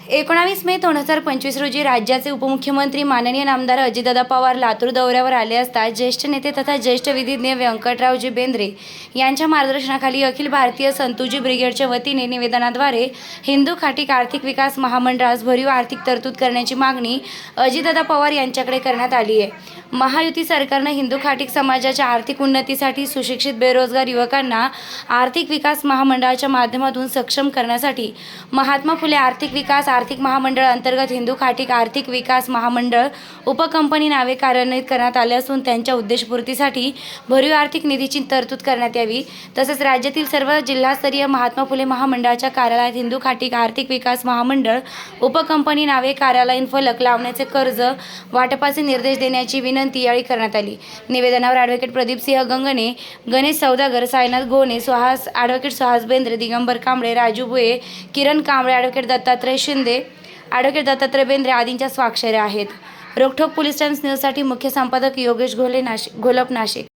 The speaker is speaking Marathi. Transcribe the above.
एकोणावीस मे दोन हजार पंचवीस रोजी राज्याचे उपमुख्यमंत्री माननीय नामदार अजितदादा पवार लातूर दौऱ्यावर आले असता ज्येष्ठ नेते तथा ज्येष्ठ विधिज्ञ व्यंकटरावजी बेंद्रे यांच्या मार्गदर्शनाखाली अखिल भारतीय संतुजी ब्रिगेडच्या वतीने निवेदनाद्वारे हिंदू खाटीक आर्थिक विकास महामंडळास भरीव आर्थिक तरतूद करण्याची मागणी अजितदादा पवार यांच्याकडे करण्यात आली आहे. महायुती सरकारनं हिंदू खाटिक समाजाच्या आर्थिक उन्नतीसाठी सुशिक्षित बेरोजगार युवकांना आर्थिक विकास महामंडळाच्या माध्यमातून सक्षम करण्यासाठी महात्मा फुले आर्थिक विकास आर्थिक महामंडळ अंतर्गत हिंदू खाटिक आर्थिक विकास महामंडळ उपकंपनी नावे कार्यान्वित करण्यात आले असून त्यांच्या उद्देशपूर्तीसाठी भरीव आर्थिक निधीची तरतूद करण्यात यावी. तसेच राज्यातील सर्व जिल्हास्तरीय महात्मा फुले महामंडळाच्या कार्यालयात हिंदू खाटिक आर्थिक विकास महामंडळ उपकंपनी नावे कार्यालयीन फलक लावण्याचे कर्ज वाटपाचे निर्देश देण्याची विनंती यावेळी करण्यात आली. निवेदनावर advocate Pradeepsingh Gangane Ganesh Saudagar Sainath Gone Suhas advocate Suhas Bendre Digambar Kamble Raju Bhuye Kiran Kamble advocate Dattatray Shinde advocate Dattatray Bendre आदींच्या स्वाक्षऱ्या आहेत. रोकठोक पोलीस टाइम्स न्यूजसाठी मुख्य संपादक योगेश घोले नाशिक घोलप नाशिक.